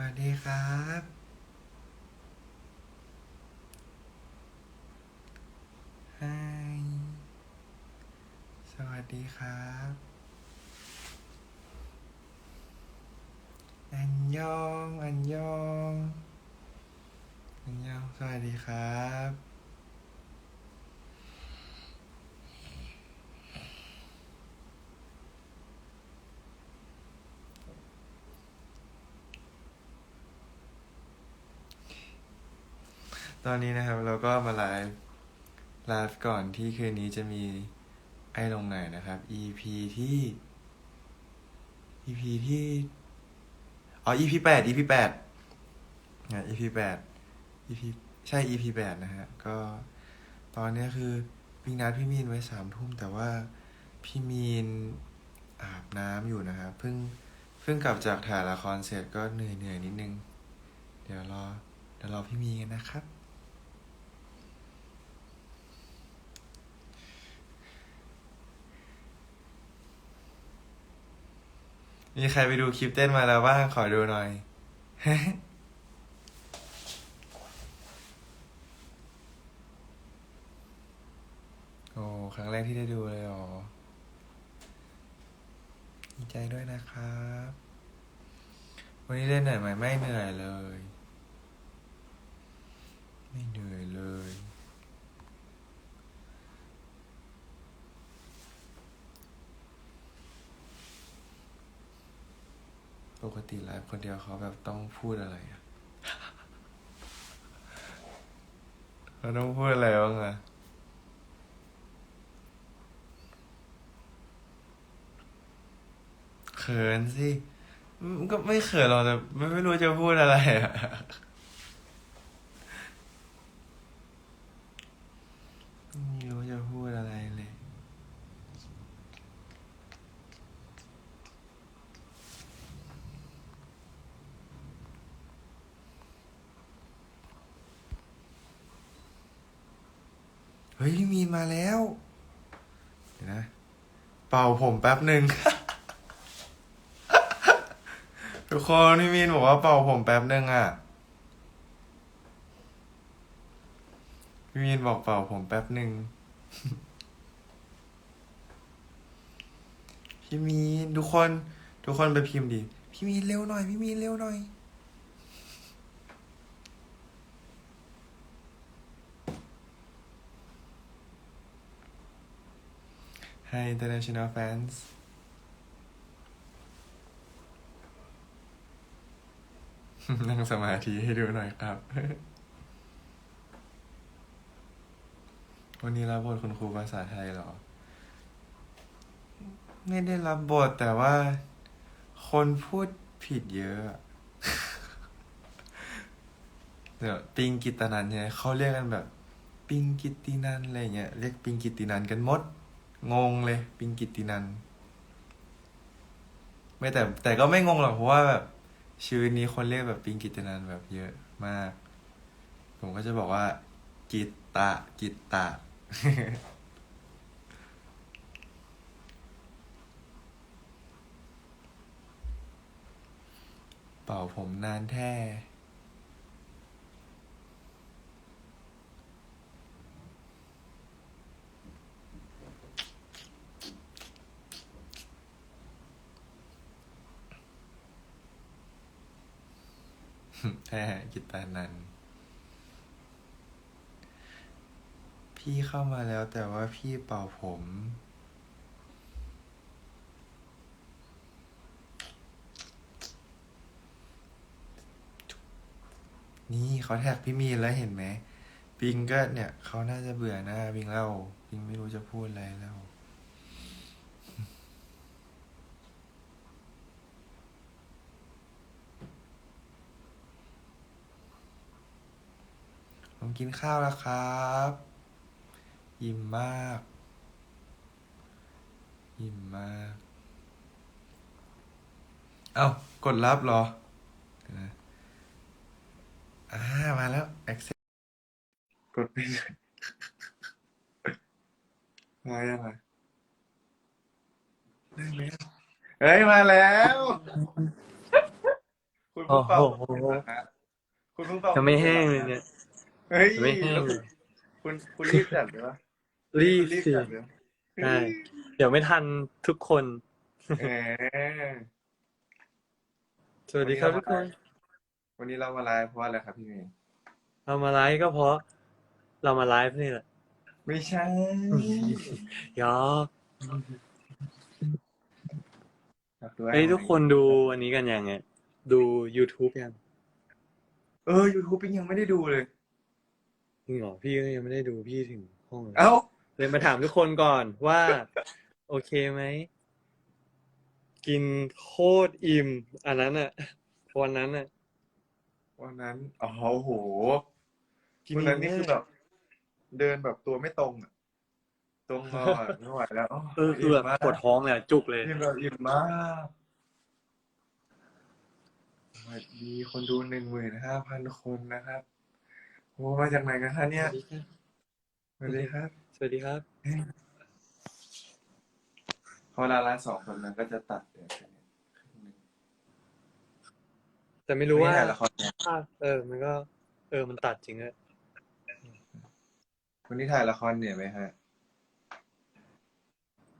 วัสดีครับ ไฮ สวัสดีครับอันยอง อันยอง อันยอง สวัสดีครับ ตอนนี้นะครับเราก็มาไลฟ์ไลฟ์ก่อนที่คืนนี้จะมีไอ้ลงไหนนะครับ EP ที่ EP ที่อ๋อ EP แปด EP แปดนะ EP แปด EP ใช่ EP แปดนะฮะ ก็ตอนนี้คือพิงนัดพี่มีนไว้สามทุ่ม แต่ว่าพี่มีนอาบน้ำอยู่นะครับเพิ่งเพิ่งกลับจากถ่ายละครเสร็จก็เหนื่อยเหนื่อยนิดนึง เดี๋ยวรอเดี๋ยวรอพี่มีนกันนะครับ มีใครไปดูคลิปเต้นมาแล้วบ้างขอดูหน่อยโอ้ครั้งแรกที่ได้ดูเลยหรอดีใจด้วยนะครับ วันนี้เล่นเหนื่อยไหมไม่เหนื่อยเลย ไม่เหนื่อยเลย ป กติไลฟ์คนเดียวเขาแบบต้องพูดอะไรอะเขาต้องพูดอะไรบ้างอะเขินสิ ก็ไม่เขินหรอกแต่ไม่ไม่รู้จะพูดอะไรอะไม่รู้จะพูดอะไรเลย เฮ้ยพี่มีนมาแล้ว เดี๋ยวนะ เป่าผมแป๊บหนึ่งทุกคนพี่มีนบอกว่าเป่าผมแป๊บหนึ่งอะพี่มีนบอกเป่าผมแป๊บหนึ่งพี่มีนทุกคน ทุกคนไปพิมพ์ดิ พี่มีนเร็วหน่อย พี่มีนเร็วหน่อย Hi international fans นั่งสมาธิให้ดูหน่อยครับ วันนี้รับบทคุณครูภาษาไทยเหรอ ไม่ได้รับบทแต่ว่า คนพูดผิดเยอะ เดี๋ยวปิงกิตนันเนี่ยเขาเรียกกันแบบ ปิงกิตินันอะไรเงี้ยเรียกปิงกิตินันกันหมด งงเลย ปิงกิตตินัน ไม่แต่แต่ก็ไม่งงหรอกเพราะว่าแบบชีวิตนี้คนเรียกแบบปิงกิตตินันแบบเยอะมาก ผมก็จะบอกว่า กิตตะ กิตตะ เป่าผมนานแท้ แท้กิตานัน พี่เข้ามาแล้วแต่ว่าพี่เป่าผม นี่เขาแท็กพี่มีแล้วเห็นไหมปิงก็เนี่ย เขาน่าจะเบื่อหน้าปิงเล่าปิงไม่รู้จะพูดอะไรแล้ว ผมกินข้าวแล้วครับอิ่มมากอิ่มมาก เอ้ากดรับเหรอเดี๋ยวนะอ่ามาแล้ว accept กดไปเลยมายังไงได้ไหมเฮ้ย มาแล้ว คุณเพิ่งเป่าโอ้โหฮะคุณเพิ่งเป่าจะไม่แห้งเลยเนี่ย เฮ้ยจะไม่แห้งแล้วเลคุณยคุณคุณรีบจัดเลยวะรีบรีบสิจัดเลยใช่เดี๋ยวไม่ทันทุกคน เออ สวัสดีครับทุกคนวันนี้เรามาไลฟ์เพราะอะไรครับพี่เมย์เรามาไลฟ์ก็เพราะ เรามาไลฟ์นี่แหละไม่ใช่ยอกอยากดูอะไรเฮ้ยทุกคนดูอันนี้กันยังไงดู YouTube ยัง เออยูทูบยังไม่ได้ดูเลยจ ริงเหรอพี่ก็ยังไม่ได้ดูพี่ถึงห้องเลยเอ้าเลยมาถามทุกคนก่อนว่า โอเคไหม กินโคตรอิ่ม อันนั้นอะวันนั้นอะวันนั้นอ๋อโหกินวันนั้นนี่มากคือแบบ เดินแบบตัวไม่ตรงอะตรงงออะไม่ไหวแล้วเออคือแบบปวดท้องเลยอะจุกเลยอิ่มแบบอิ่มมากสวัสดีคนดูหนึ่งหมื่นห้าพันคนนะครับ โอ้มาจากไหนกันคะเนี่ยสวัสดีครับสวัสดีครับ พอเวลาไลฟ์สองคนมันก็จะตัดเดี๋ยวเป็นครึ่งหนึ่งแต่ไม่รู้ว่าวันนี้ถ่ายละครเนี่ยภาพเออ มันก็ เออ มันตัดจริงเลยวันนี้ถ่ายละครเหนื่อยไหมฮะ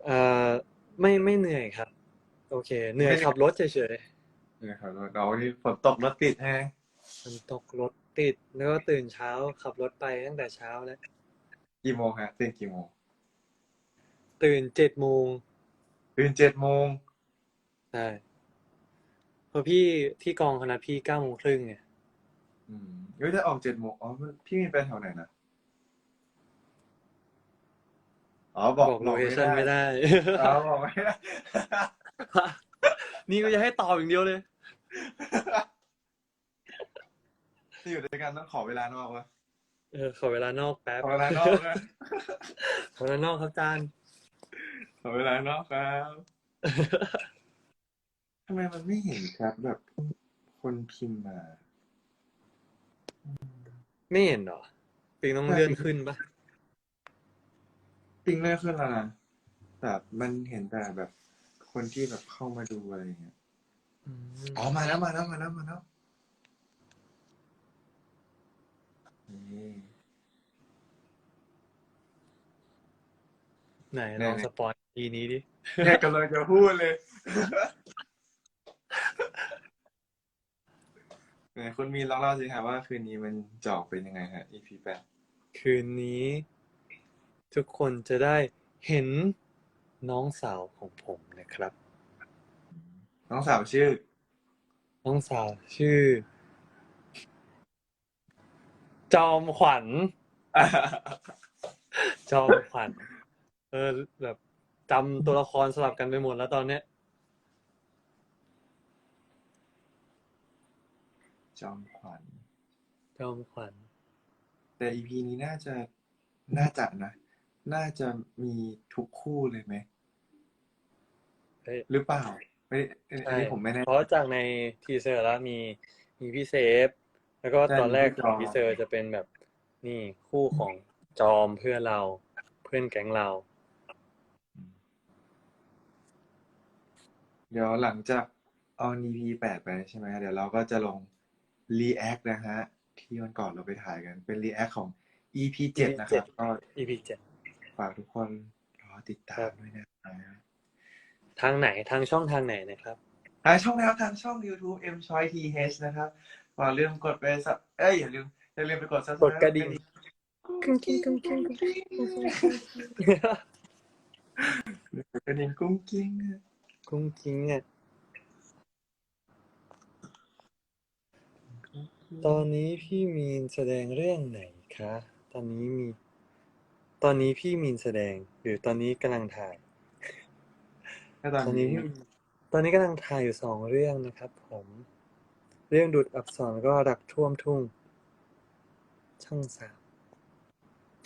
เอ่อ ไม่ไม่เหนื่อยครับ โอเค เหนื่อยไม่ขับรถเฉยเหนื่อยครับเราวันนี้ฝนตกรถติดแฮะๆมันตกรถ ติดแล้วก็ตื่นเช้าขับรถไปตั้งแต่เช้าแล้ว กี่โมงฮะตื่นกี่โมงตื่นเจ็ดโมงตื่นเจ็ดโมงใช่เพราะพี่ที่กองคณะพี่เก้าโมงครึ่งไงอืมเฮ้ยจะออกเจ็ดโมงอ๋อพี่มีไปแถวไหนนะอ๋อบอกบอกโลเคชั่นไม่ได้ อ๋อบอกไม่ได้ นี่ก็จะให้ตอบอย่างเดียวเลย ที่อยู่ด้วยกันต้องขอเวลานอกวะเออขอเวลานอกแป๊บขอเวลานอกนะขอเวลานอกครับจานขอเวลานอกครับทำไมมันไม่เห็นครับแบบ คนพิมพ์มา ไม่เห็นเหรอปิงต้องเลื่อนขึ้นปะปิงเลื่อนขึ้นแล้วนะแบบมันเห็นแต่แบบคนที่แบบเข้ามาดูอะไรอย่างเงี้ยอืมอ๋อมาแล้วมาแล้วมาแล้วมาแล้วนี่ ไหนไหนลองสปอยทีนี้ดิ เนี่ยกำลังจะพูดเลย ไหนคุณมีลองเล่าสิครับว่าคืนนี้มันจะออกเป็นยังไงฮะ EP แปดคืนนี้ ทุกคนจะได้เห็นน้องสาวของผมนะครับ น้องสาวชื่อ น้องสาวชื่อ จอมขวัญ จอมขวัญ เออ แบบจำตัวละครสลับกันไปหมดแล้วตอนเนี้ย จอมขวัญ จอมขวัญ แต่ EP นี้น่าจะน่าจะนะ น่าจะมีทุกคู่เลยไหมเฮ้ย หรือเปล่าไม่อันใช่นี้ผมไม่แน่เพราะจากในทีเซอร์แล้วมีมีพี่เซฟ แล้วก็ใช่ตอนแรกมีพี่ของจอมพี่เซอร์จะเป็นแบบนี่คู่ของจอมเพื่อนเรา เพื่อนแก๊งเรา เดี๋ยวหลังจากเอา EP แปดไปใช่ไหมเดี๋ยวเราก็จะลง React นะฮะ ที่วันก่อนเราไปถ่ายกันเป็น React ของ EP เจ็ดนะครับ ก็ EP เจ็ดฝากทุกคนรอติดตาครัมบด้วยนะทางไหนทางช่องทางไหนนะครับทางช่องแล้วทางช่อง YouTube M Choi TH นะครับ อย่าลืมกดไปสับเอ้ยอย่าลืมอย่าลืมไปกด subscribe กดกระดิ่งกุ้งกิ้งกุ้งกิ้งกุ้งกิ้งกดกระดิ่งกุ้งกิ้งกุ้งกิ้งอะตอนนี้พี่มีนแสดงเรื่องไหนคะ ตอนนี้มี ตอนนี้พี่มีนแสดง หรือตอนนี้กำลังถ่ายถ้าตอนตอนนี้นี้พี่ตอนนี้กำลังถ่ายอยู่สองเรื่องนะครับ ผม เรื่องดูดอับสรแล้วก็รักท่วมทุ่ง ช่องสาม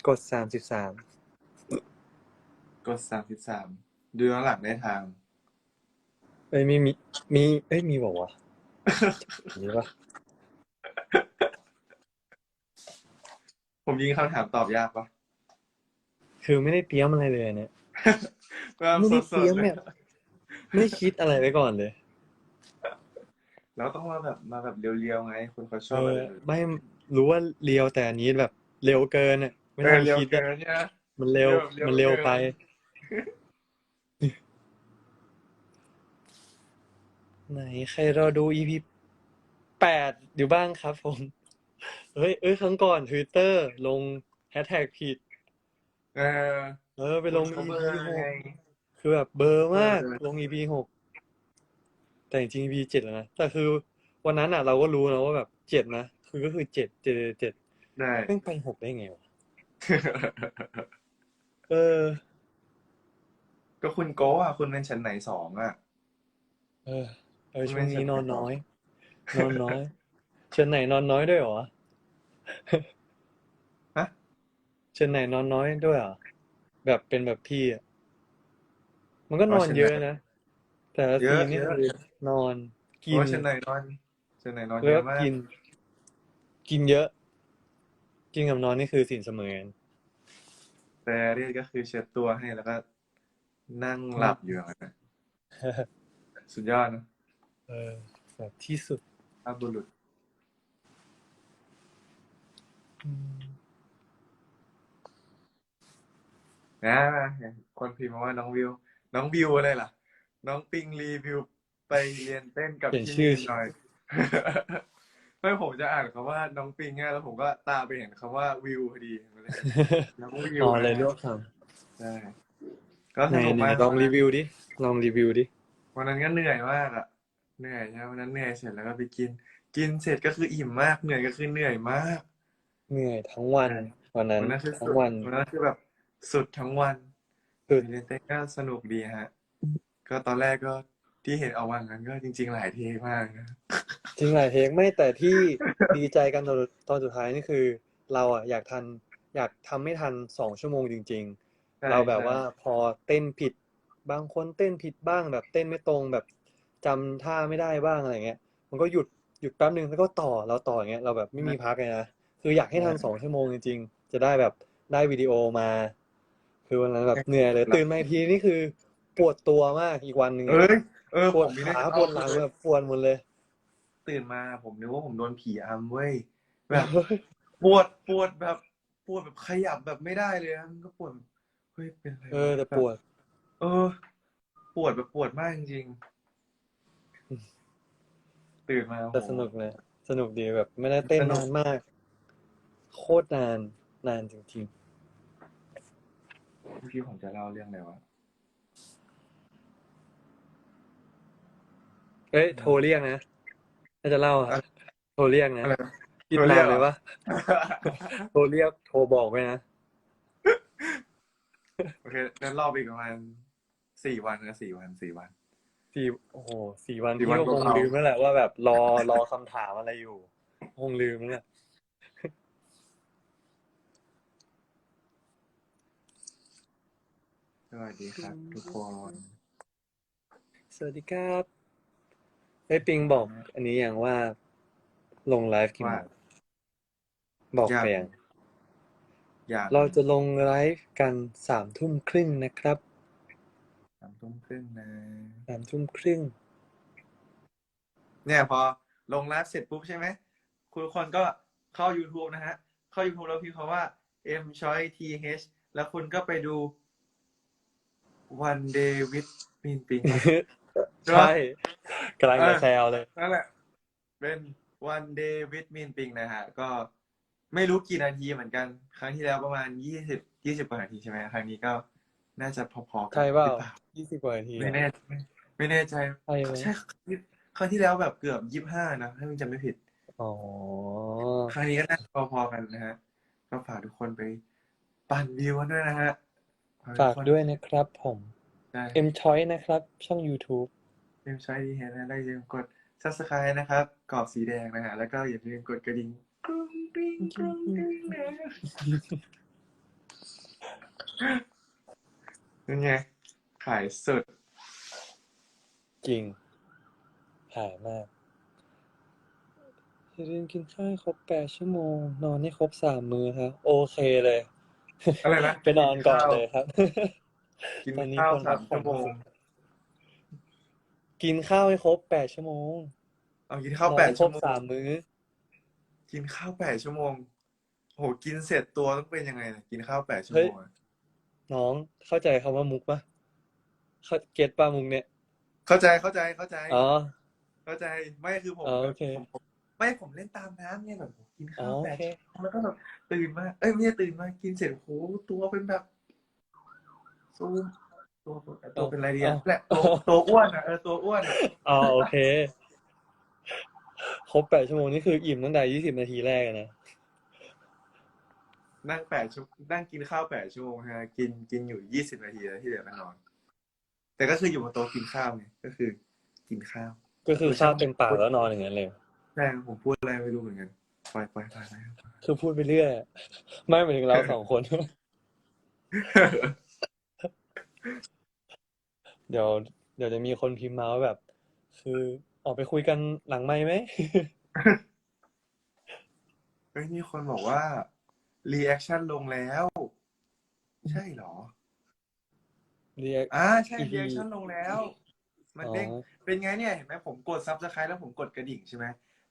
กดสามสิบสามกดสามสิบสามดูย้อนหลังได้ทางเอ้ยมีมีมีเอ้ยมีบอกว่าวะมีปะผมยิงคำถามตอบยากปะคือไม่ได้เตรียมอะไรเลยเนี่ยแบบไม่ได้สเตรียดมๆเลแบยบไม่คิดอะไรไว้ก่อนเลย แล้วต้องมาแบบมาแบบเรียวๆไง คนเขาชเออบออะไรไม่รู้ว่าเร็วแต่อันนี้แบบเร็วเกินอะไม่เอทัอนเรียวคิดเกิอะนเนี่ยมันเร็วเร็วมันเร็วเร็วไป ไหนใครรอดู EP แปดอยู่บ้างครับผม เฮ้ยเอ้ยครั้งก่อน Twitter ลงแฮชแท็กผิด เออ เออ ไปลงเขา EP เบอร์หไงกคือแบบเบอร์มากเบอร์ลง EP หก แต่จริงๆ EP เจ็ดแล้วนะแต่คือวันนั้นอะ เราก็รู้นะว่าแบบเจ็ดนะคือก็คือเจ็ดเจ็ดเจ็ดได้เพิ่งไปหกได้ไงวะเออ ก็คุณโก้อะคุณเป็นชั้นไหนสองอะเออเออไม่ช่วงนี้ใช่นอนน้อย นอนน้อยเชียงไหนนอนน้อยด้วยเหรอฮะเชียงไหนนอนน้อยด้วยเหรอแบบเป็นแบบพี่อะมันก็นอนเยอะนะแต่ละเยซีอะนนี่เยอะคือ นอน กิโอ้นชั้นไหนนอนชั้นไหนนอนเยแล้วอะมากกิน กินเยอะ กินกับนอนนี่คือสินเสมอกันแต่เรียกก็คือเช็ดตัวให้แล้วก็ นั่งหลับอยู่อย่างนั้นนะสุดยอดนะเออแบบที่สุดภาพบุรุษอืมนะคนพิมพ์มาว่าน้องวิว น้องวิวอะไรล่ะ น้องปิงรีวิว ไปเรียนเต้นกับเปลี่ยนพี่ชื่อมีนหน่อย ไม่ผมจะอ่านคำว่าน้องปิงไงแล้วผมก็ตามไปเห็นคำว่าวิวพอดีผมเลยน้องวิวอ๋อเลยนะลวกคใช่ก็ำสนุกไหนมากๆลองรีวิวดิ ลองรีวิวดิ วันนั้นก็เหนื่อยมากอะเหนื่อยใช่ไหมวันนั้นเหนื่อยเสร็จแล้วก็ไปกิน กินเสร็จก็คืออิ่มมากเหนื่อยก็คือเหนื่อยมาก เหนื่อยทั้งวันวันนั้นวันนั้นคือทั้สุงดวัน วันนั้นคือแบบสุดทั้งวันสุด เรียนเต้นก็สนุกดีฮะ ก็ตอนแรกก็ ที่เห็นเอาวางกันก็จริง ๆ หลายเทคมากนะจริงหลายเทคไม่แต่ที่ดีใจกันตอนตอนสุดท้ายนี่คือ เราอะอยากทันอยากทำไม่ทันสองชั่วโมงจริงใช่ๆเราแบบใช่ว่าพอเต้นผิดบางคนเต้นผิดบ้างแบบเต้นไม่ตรงแบบจำท่าไม่ได้บ้างอะไรเงี้ย มันก็หยุดหยุดแป๊บนึงแล้วก็ต่อเราต่ออย่างเงี้ยเราแบบไม่มีพักเลยนะคืออยากให้ทันสองชั่วโมงจริง ๆ จะได้แบบได้วิดีโอมา คือวันนั้นแบบเหนื่อยเลยตื่นมาอีกทีนี่คือปวดตัวมากอีกวันหนึ่ง เอ้ย เออปวดผมไม่ได้ขาจะปวดหลังแบบปวดหมดเลย ตื่นมาผมนึกว่าผมโดนผีอำเว้ยแบบปวดปวดแบบปวดแบบขยับแบบไม่ได้เลยนะมันก็ปวดเฮ้ยเป็นอะไรเออวะแต่ปวด เออ ปวดแบบปวดมากจริงๆตื่นมาแต่โอ้โหสนุกเลยสนุกดีแบบ ไม่ได้เต้นสนุกนานมาก โคตรนานนานจริงเมื่อกี้ผมจะเล่าเรื่องอะไรวะ เอ้ยโทรเรียกนะถ้าจะเล่าอะอะไรโทรเรียกนะอะไรนะ กินโทรเรีนายนกเหรอ เลยปะโทรเรียกโทรบอกไว้นะโอเคงั้นรอบอีกประมาณสี่วันนะสี่วันสี่วัน สี่โอ้โหสี่วันสี่พี่วันก็คงเบาๆ ลืมแล้วแหละว่าแบบรอรอคำถามอะไรอยู่คงลืมแล้วแหละสวัสดีครับทุกคน สวัสดีครับ เอ้ยปิงบอก อันนี้อย่างว่าลงไลฟ์กี่โมว่างบอกอยากไปยังอยากเราจะลงไลฟ์กันสามทุ่มครึ่งนะครับสามทุ่มครึ่งนะสามทุ่มครึ่ง เนี่ยพอลงไลฟ์เสร็จปุ๊บใช่ไหมคุณทุกคนก็เข้า YouTube นะฮะ เข้า YouTube แล้วพิมพ์คำว่า M Choi TH แล้วคุณก็ไปดู One Day with ปินปิง ใช่กำลังจะเออแซวเลย นั่นแหละ เป็น One Day with มินปิงนะฮะ ก็ไม่รู้กี่นาทีเหมือนกัน ครั้งที่แล้วประมาณยี่สิบยี่สิบกว่านาทีใช่ไหมครั้งนี้ก็น่าจะพอๆกัใช่เปล่าหรือเปล่ายี่สิบกว่านาทีไม่แน่ไม่ไม่แน่ใจใช่ไหมใช่ครั้งที่แล้วแบบเกือบยี่ห้านะถ้ามันจำไม่ผิดอ๋อครั้งนี้ก็น่าจะพอๆกันนะฮะก็ฝากทุกคนไปปั่นวิวกันด้วยนะฮะฝากด้วยนะครับผม ได้ M Choice นะครับ ช่อง YouTube เอ็มใช้ดีเห็นนะได้อย่าลืมกด subscribe นะครับกรอบสีแดงนะฮะแล้วก็อย่าลืมกดกระดิ่งกรุ้งกริ้งกรุ้งกริ้งนะนั่นไงขายสุดจริงหายมากอย่าลืมกินข้าวให้ครบแปดชั่วโมง นอนให้ครบสามมื้อครับ โอเคเลย อะไรนะ ไปนอนก่อนเลยครับ กินตอนนี้ข้าวคนสามชั่วโมงกินข้าวให้ครบแปดชั่วโมงเอากินข้าวนอนแปดครชั่วบโมงสามมื้อ กินข้าวแปดชั่วโมงโหกินเสร็จตัวต้องเป็นยังไงนะกินข้าวแปดชั่วเฮ้โมยงอะน้องเข้าใจคำว่ามุกปะเข้าเก็ตปะมุกเนี่ยเข้าใจเข้าใจเข้าใจ อ๋อ เข้าใจไม่คือผมอ๋อแบโอบเคผมผมไม่ผมเล่นตามน้ำเนี่ยแบบผมกินอ๋อข้าวโอแปดเคแล้วก็แบบตื่นมาเอ้ยไม่ใช่ตื่นมากินเสร็จโหตัวเป็นแบบ ซูมตัวตัวเป็นอะไรดีอะแหละตัวตัวอ้วนอะเออตัวอ้วนอะอ๋อโอเค ครบแปดชั่วโมงนี่คืออิ่มตั้งแต่ยี่สิบนาทีแรกอะนะ นั่งแปดชั่วนั่งกินข้าวแปดชั่วโมงฮะกินกินอยู่ยี่สิบนาทีแล้วที่เหลือก็นอน แต่ก็คืออยู่บนโต๊ะกินข้าวไงก็คือ กินข้าวก็คือข้าวเต็มปากแล้วนอนอย่างนั้นเลยแม่งผมพูดอะไรไม่รู้เหมือนกันปล่อยปล่อยปล่อยไป คือพูดไปเรื่อย ไม่หมายถึงเราสองคน เดี๋ยว เดี๋ยวจะมีคนพิมพ์มาว่าแบบ คือออกไปคุยกันหลังไมค์ไหม เฮ้ยมีคนบอกว่ารีแอคชั่นลงแล้ว ใช่เหรอเรียกอ่าใช่ EP รีแอคชั่นลงแล้ว มันอ๋อเด้งเป็นไงเนี่ยเห็นไหมผมกดซับสไครต์แล้วผมกดกระดิ่งใช่ไหม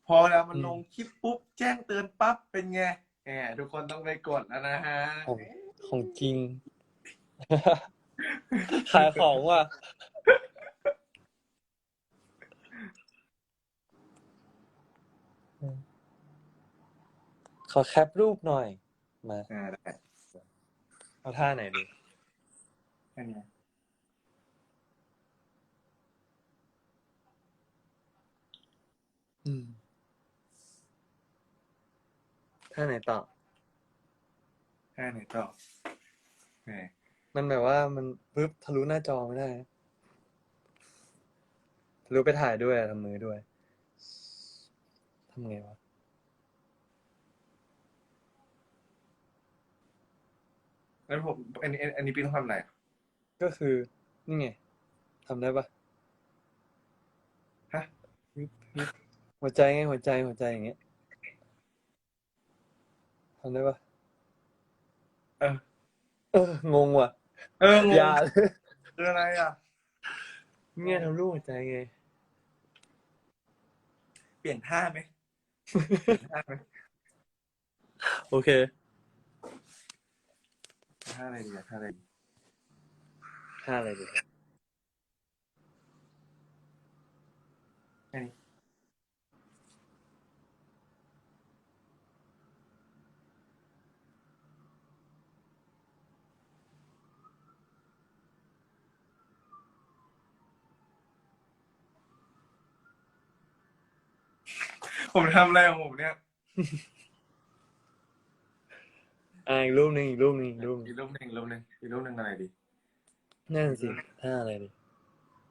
พอแล้วมันอืมลงคลิปปุ๊บ แจ้งเตือนปั๊บเป็นไงแหมทุกคนต้องไปกดแล้วนะฮะของของจริง ขายของว่ะ ขอแคปรูปหน่อย มา อ่าได้เอาท่าไหนดีแค่นี้อืม ท่าไหนต่อแค่ไหนต่อแหม มันแบบว่ามันปึ๊บทะลุหน้าจอไม่ได้นะทะลุไปถ่ายด้วยอะทำมือด้วยทำไงวะงั้นผมอันนี้อันนี้พี่ต้องทำอะไรก็คือ นี่ไงทำได้ปะฮะหัวใจไงหัวใจหัวใจอย่างเงี้ยทำได้ปะเออ เอองงว่ะ เอองงอย่าคืออะไรอะ เนี่ยทำรูปหัวใจไง เปลี่ยนท่าไหมเปลี่ยนท่าไหมโอเค ท่าอะไรดีอะท่าอะไรดีท่าอะไรดีครับ แค่นี้ ผมทำอะไรของผมเนี่ยอ่าอีกรูปหนึ่งอีกรูปหนึ่งอีกรูปหนึ่งอีกรูปหนึ่งอีกรูปหนึ่งอีกรูปหนึ่งอะไรดีนั่นสิท่าอะไรดี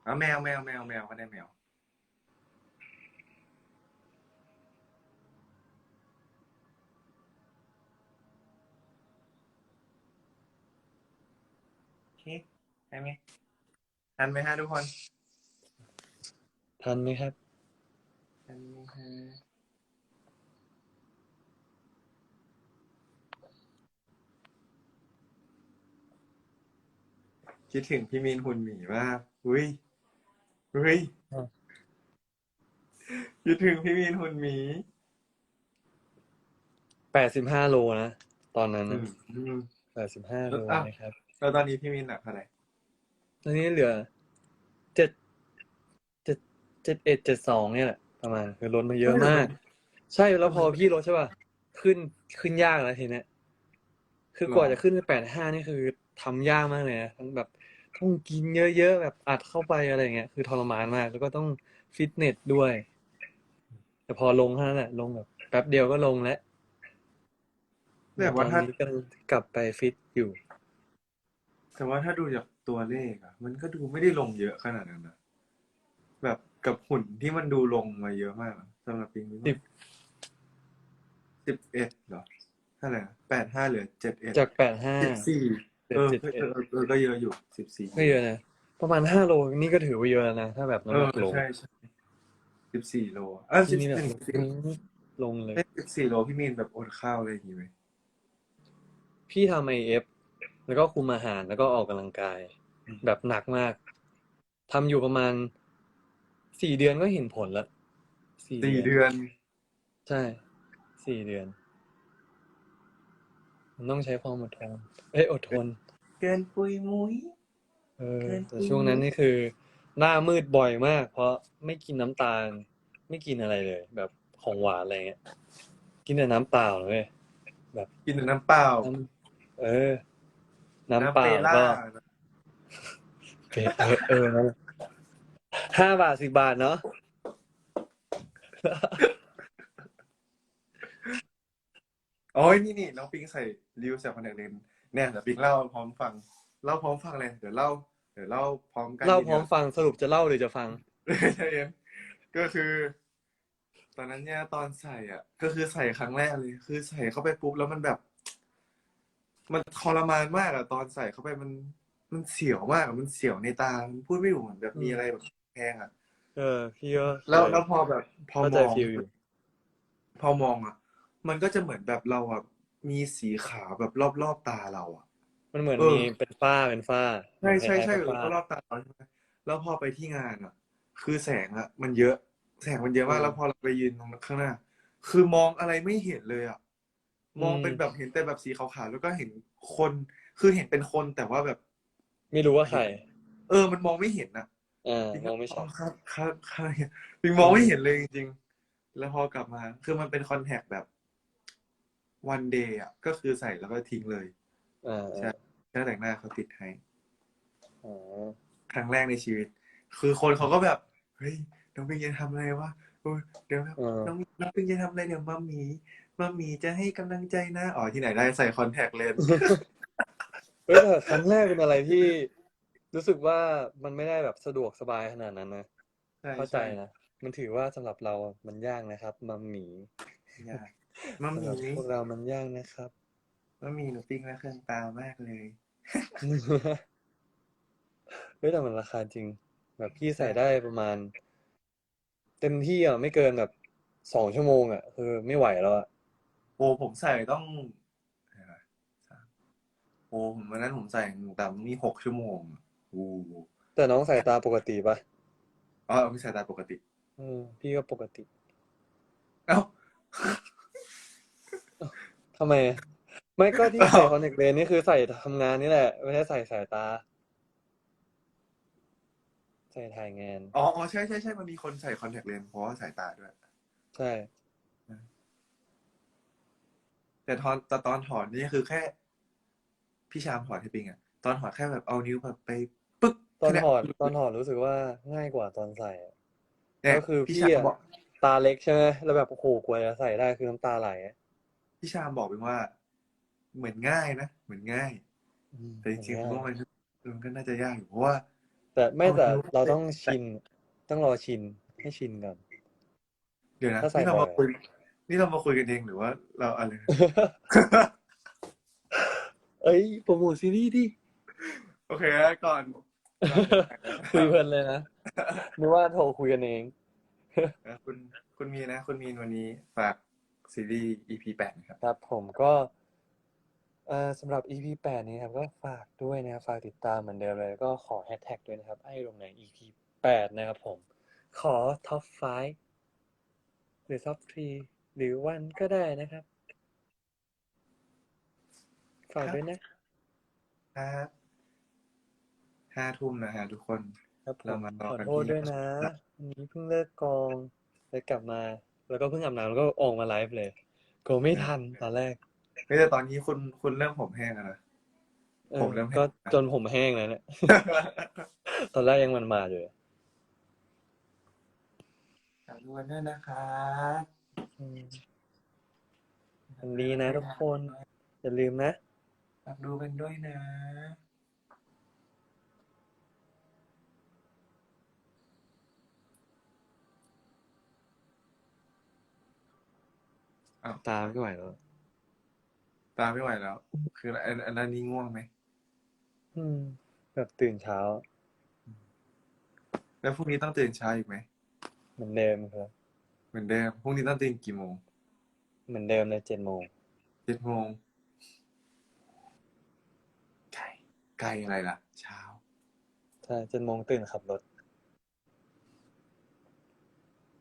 อ๋อแมวแมวแมวแมวก็ได้แมว โอเคได้ไหมทันไหมฮะทุกคนทันไหมครับทันไหมฮะ คิดถึงพี่มีนหุ่นหมีมากอุ้ยอุ้ยอะคิดถึงพี่มีนหุ่นหมีแปดสิบห้าโลนะ ตอนนั้นอืมอืมแปดสิบห้าโลอะนะครับ แล้วตอนนี้พี่มีนหนักเท่าไหร่ตอนนี้เหลือเจ็ดเจ็ดเจ็ดเอ็ดเจ็ดสองเนี่ยแหละประมาณคือลดมาเยอะมาก ใช่แล้วพอพี่ลดใช่ป่ะขึ้นขึ้นยากแล้วทีเนี้ยคือกว่าจะขึ้นไปแปดห้านี่คือทำยากมากเลยนะทั้งแบบ ต้องกินเยอะๆแบบอัดเข้าไปอะไรเงี้ยคือทรมานมาก แล้วก็ต้องฟิตเนสด้วย แต่พอลงเท่านั้นแหละลงแบบแป๊บเดียวก็ลงแล้วแต่ตอว่านถ้านี้กำลังกลับไปฟิตอยู่ แต่ว่าถ้าดูจากตัวเลขอะมันก็ดูไม่ได้ลงเยอะขนาดนั้นนะแบบกับหุ่นที่มันดูลงมาเยอะมากอะสำหรับปีนี้สิบ สิบเอ็ดเหรอเท่าไหร่แปดห้าเหลือเจ็ดเอ็ดจากแปดห้าสิบสี่ เหลืเอออเจ็ดเอเอ็ดอเออเออก็เยอะอยู่สิบสี่ไม่เยอะนะ ประมาณห้าโลนี่ก็ถือว่าเยอะแล้วนะ ถ้าแบบเอน้ำหอนักโลใช่ใช่สิบสี่โลเออสิบนี่แบบสี่ลงเลย สิบสี่โลพี่มีนแบบอดข้าวอะไรอย่างงี้ไหมพี่ทำไอเอฟแล้วก็คุมอาหารแล้วก็ออกกำลังกาย แบบหนักมากทำอยู่ประมาณสี่เดือนก็เห็นผลละสี่สี่เดืเดือนอนใช่สี่เดือน มันต้องใช้ความอดทนเอ้ยอดทน เกินปุยมุ้ย เออเกินแต่จริงช่วงนั้นนี่คือ หน้ามืดบ่อยมาก เพราะไม่กินน้ำตาล ไม่กินอะไรเลย แบบของหวานอะไรเงี้ย กินแต่น้ำเปล่าเลยกินแต่น้ำเปล่าน้ำเออ น้ำเปล่าเปล่าก็เปเออเออนั่นแหละห้าบาทสิบบาทเนาะโอ้ยนี่นี่น้องปิงใส่ริวใส่คอนแทคเลนส์ เนี่ยเดี๋ยวปิงเล่าพร้อมฟังเล่าพร้อมฟังเลยเดี๋ยวเล่าเดี๋ยวเล่าพร้อมกันเล่าพร้อมทีดียวฟังสรุปจะเล่าหรือจะฟังใช่เอ็มก็คือ ตอนนั้นเนี่ยตอนใส่อะ ก็คือใส่ครั้งแรกเลย คือใส่เข้าไปปุ๊บแล้วมันแบบ มันทรมานมากอะตอนใส่เข้าไปมันมันเสียวมากอะมันเสียวในตามันพูดไม่ถูกเหมือนแบบมีอะไรแบบแพงอะ เออพี่ก็แล้วแล้วพอแบบ พอเข้ามใจองฟิลอยู่พอมองอะ มันก็จะเหมือนแบบเราอะ มีสีขาวแบบรอบๆตาเราอะ มันเหมือนเออมีเป็นฝ้าเป็นฝ้าใช่ใช่ใช่คล้ายๆก็ฝ้ารอบตาเราใช่ไหมแล้วพอไปที่งานอะ คือแสงอะ มันเยอะ แสงมันเยอะมากอืมแล้วพอเราไปยืนตรงข้างหน้า คือมองอะไรไม่เห็นเลยอะ มองอืมเป็นแบบเห็นแต่แบบสีขาวๆแล้วก็เห็นคน คือเห็นเป็นคนแต่ว่าแบบ ไม่รู้ว่าใคร เออ มันมองไม่เห็นนะอ่ามองไม่ชัดครับครับครับปิงมองไม่เห็นเลยจริงๆแล้วพอกลับมา คือมันเป็นคอนแทคแบบ วันเดย์อะก็คือใส่แล้วก็ทิ้งเลยอ่าใช่ช่างแต่งหน้าเขาติดให้อ๋อครั้งแรกในชีวิต คือคนเขาก็แบบเฮ้ยน้องปิงจะทำอะไรวะโอ้ยเดี๋ยวแบบเออน้องน้องปิงจะทำอะไรเดี๋ยวมัมหมีมัมหมีจะให้กำลังใจนะอ๋อที่ไหนได้ใส่คอนแทคเลนส์เฮ้ยแต่ครั้งแรกเป็นอะไรที่ รู้สึกว่ามันไม่ได้แบบสะดวกสบายขนาดนั้นนะใช่เข้าใจนะมันถือว่าสำหรับเรามันยากนะครับมัมหมียาก มัมหสำหรับมีพวกเรามันยากนะครับ มัมหมีหนูปิงรักเครื่องตามากเลย เฮ้ยแต่มันราคาจริง แบบพี่ใส่ได้ประมาณ เต็มที่อะไม่เกินแบบสองชั่วโมงอะคือไม่ไหวแล้วอะโอ้ผมใส่ต้องเดี๋ยวนะสามโอ้ผมวันนั้นผมใส่แต่มีหกชั่วโมงโอ้แต่น้องสายตาปกติปะอ๋อไม่ใส่ตาปกติเออพี่ก็ปกติ เอ้า ทำไมอะไม่ก็ที่อ้าวใส่คอนแทคเลนส์นี่คือใส่ทำงานนี่แหละ ไม่ใช่ใส่สายตา ใส่ถ่ายงาน อ๋ออ๋อใช่ใช่ใช่มันมีคนใส่คอนแทคเลนส์เพราะว่าสายตาด้วย ใช่ แต่ตอนแต่ตอนถอดนี่คือแค่ พี่ชามถอดให้ปิงอะตอนถอดแค่แบบเอานิ้วแบบไปปึ๊กตอนแค่ถอดเยตอนถอดรู้สึกว่าง่ายกว่าตอนใส่อะ เนี่ยก็คือพี่พี่ชามอะ บอก ตาเล็กใช่ไหมแล้วแบบโอ้โหกว่าจะใส่ได้คือน้ำตาไหลอะ พี่ชามบอกปิงว่า เหมือนง่ายนะเหมือนง่าย อืมแต่จริงๆมันผมง่ายว่ามันมันก็น่าจะยากอยู่เพราะว่า แต่ไม่เอาแต่นิ้วเราต้องชิน ต้องรอชิน ให้ชินก่อน เดี๋ยวนะถ้าใส่นี่เราบ่มาอย คุยนี่เรามาคุยกันเองหรือว่าเราอะไรเอ้ยโปรโมทซีรีส์ดิ โอเคแล้วก่อน คุยเพลินเลยนะนึกว่าโทรคุยกันเอง เอ่อคุณคุณมีนะคุณมีนวันนี้ฝาก ซีรีส์ EP แปดนะครับ ครับผมก็เอ่อสำหรับ EP แปดนี้ครับก็ฝากด้วยนะครับฝากติดตามเหมือนเดิมเลยก็ขอแฮชแท็กด้วยนะครับ ไอ้ลงใน EP แปดนะครับผม ขอท็อป5หรือท็อป3หรือวันก็ได้นะครับ ฝากด้วยนะครับห้าทุ่มนะฮะทุกคน ครับผเรามมาต่อขอกันโทษที่ ด้วยนะวันนี้เพิ่งเลิกกองเลยกลับมา แล้วก็เพิ่งอาบน้ำแล้วก็ออกมาไลฟ์เลยก็ไม่ทันตอนแรกเฮ้ยแต่ตอนนี้คุณคุณเริ่มผมแห้งแล้วนะ เออผมเริ่มก็เห็นนะจนผมแห้งแล้วเนี่ยตอนแรกยังมันมาอยู่เลยฝากด้วยนะครับอืมวันนี้นะทุกคนอย่าลืมนะ ฝากดูกันด้วยนะ ตามไม่ไหวแล้วตามไม่ไหวแล้ว คืออันอันนั้นนี่ง่วงไหมอืม แบบตื่นเช้า แล้วพรุ่งนี้ต้องตื่นเช้าอีกไหมเหมือนเดิมครับ เหมือนเดิมพรุ่งนี้ต้องตื่นกี่โมง เหมือนเดิมเลยเจ็ดโมงเจ็ดโมงไกลไกลอะไรล่ะ เช้าใช่เจ็ดโมงตื่นขับรถ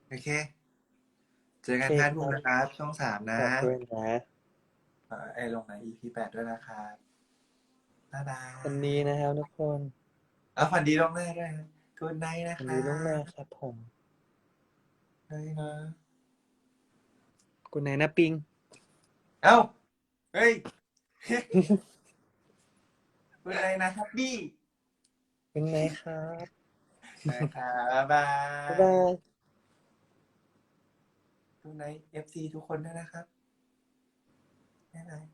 โอเค เจอกันโอเคห้าทุ่มครับนะครับ ช่องสามนะฝากด้วยนะเอ่อไอลงใน EP แปดด้วยนะครับบ๊ายบายวันนี้นะครับทุกคนเอาฝันดีล่วงหน้าด้วยนะกูไนนะวันครันี้ล่วงหน้าครับผมได้นะกุณนายนะปิง เอ้า เฮ้ยกูไนนะครับบี้เป็นไงครับ นะครับบ๊ายบาบ๊าย ยบายกูไน FC ทุกคนด้วยนะครับบ๊ายบาย